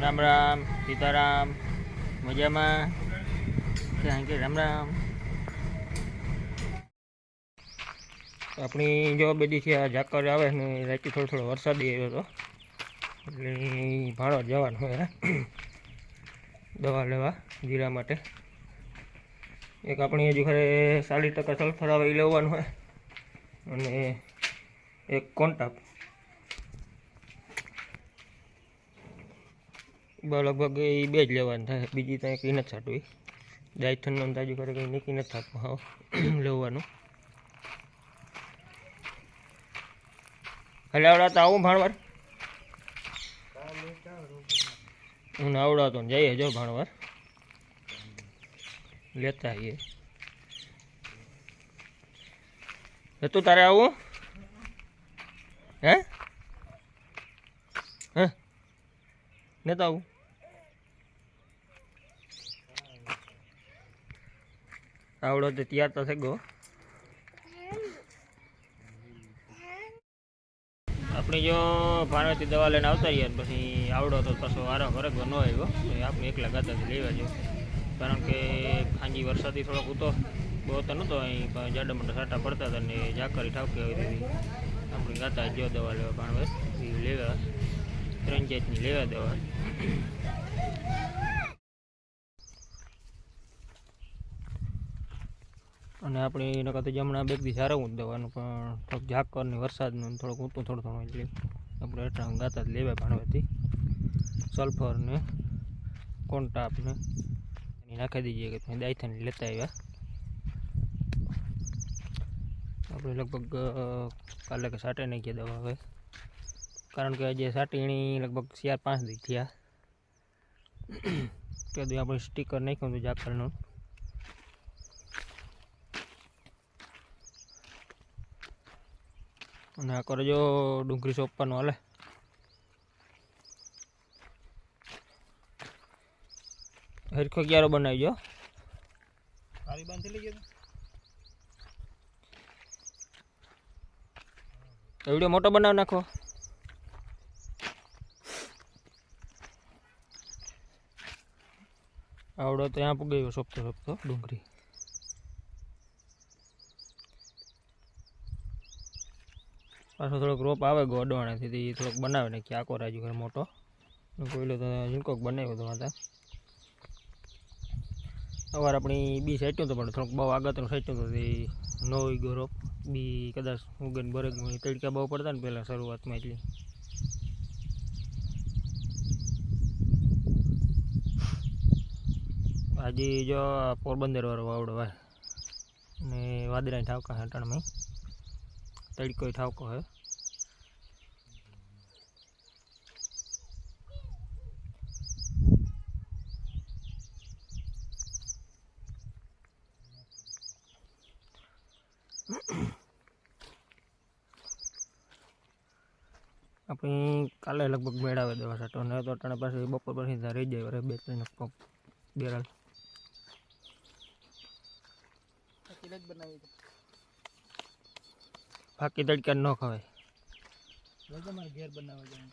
રામ રામ, સીતારામ, મજામાં? યુ, રામ રામ. આપણી જો બેદી આ ઝાકર આવે ને રાતે થોડો થોડો વરસાદ આવ્યો હતો. એટલે ભાડો જવાનું હોય દવા લેવા, જીરા માટે. એક આપણી હજુ ખરે ચાલીસ ટકા સલ્ફર આવે લેવાનું હોય. અને એક કોન્ટાપ. લગભગ એ બે જ લેવાનું થાય. બીજી ત્યાં કંઈ નથી થતું ડાયથનનો અંદાજો કરે કંઈ નીકળી નથી થતું હા લેવાનું. એટલે આવડાતા આવું ભાણવાર હું આવડાતો જઈએ જો ભાણવાર લેતા આવીએ. હતું તારે આવું? હે? હે? નતા આવું. આવડો તો તૈયાર તો થઈ ગયો આપણે જો ભાણેથી દવા લઈને આવતા રહીએ પછી આવડો તો પાછો વારો ફરક ન આવ્યો આપણે એકલા ગાતાથી લેવા જો. કારણ કે ખાંજી વરસાદી થોડોક ઉતો બહુ તો નહોતો અહીં, પણ જાડા મોટા સાટા પડતા હતા ને જાકરી ઠાવકી આવી હતી. આપણે ગાતા જો દવા લેવા ભાણવે એ લેવા. ત્રણ જાતની લેવા દવા. અને આપણે એના કરતાં જમણા બે દી સારું જ દવાનું, પણ થોડોક ઝાકર ને વરસાદનું થોડોક ઊંટું થોડું થોડું એટલે આપણે એટલા ગાતા જ લેવા ભાણવાથી સલ્ફર ને કોન્ટાપ ને નાખી દઈએ કે ત્યાં દાયથાની લેતા આવ્યા. આપણે લગભગ કાલે કે સાટે નહીં ગયા દવા હવે. કારણ કે આજે સાટીણી લગભગ ચાર પાંચ દી થયા. કે દી આપણે સ્ટીકર નાખ્યું હતું ઝાકરનું અને આ કરજો ડુંગળી સોંપવાનું હાલે. હરખો ક્યારો બનાવી સારી બાંધી લઈ ગયો વીડિયો મોટો બનાવી નાખો. આવડો તો ત્યાં ગયો સોંપતો સોંપતો ડુંગળી. પાછો થોડોક રોપ આવે ગોડવાણથી એ થોડોક બનાવે ને કે આકો રાજુ ઘર મોટો. કોઈલો તો ઝીણકોક બનાવ્યો હતો માતા સવાર આપણી બી સાઈટ્યું તો પણ થોડુંક બહુ આગળનું સાઈટ્યું તો એ નો ગયો રોપ. બી કદાચ ઉગન બરગ તડકા બહુ પડતા ને પહેલાં શરૂઆતમાં એટલી. આજે જો પોરબંદર વાળો વાવડો ભાઈ અને વાદરાની ઠાવકા હે અટાણમાં તડકો ઠાવકો હે. આપણે કાલે લગભગ મેળાવે દેવા સાટો ને તો અટાણે પાસે બપોર પછી ત્યાં રહી જાય બે ત્રણ પગ બેરલ. બનાવી બાકી તડકા ન ખવાય. તમારે ઘેર બનાવવા જવાનું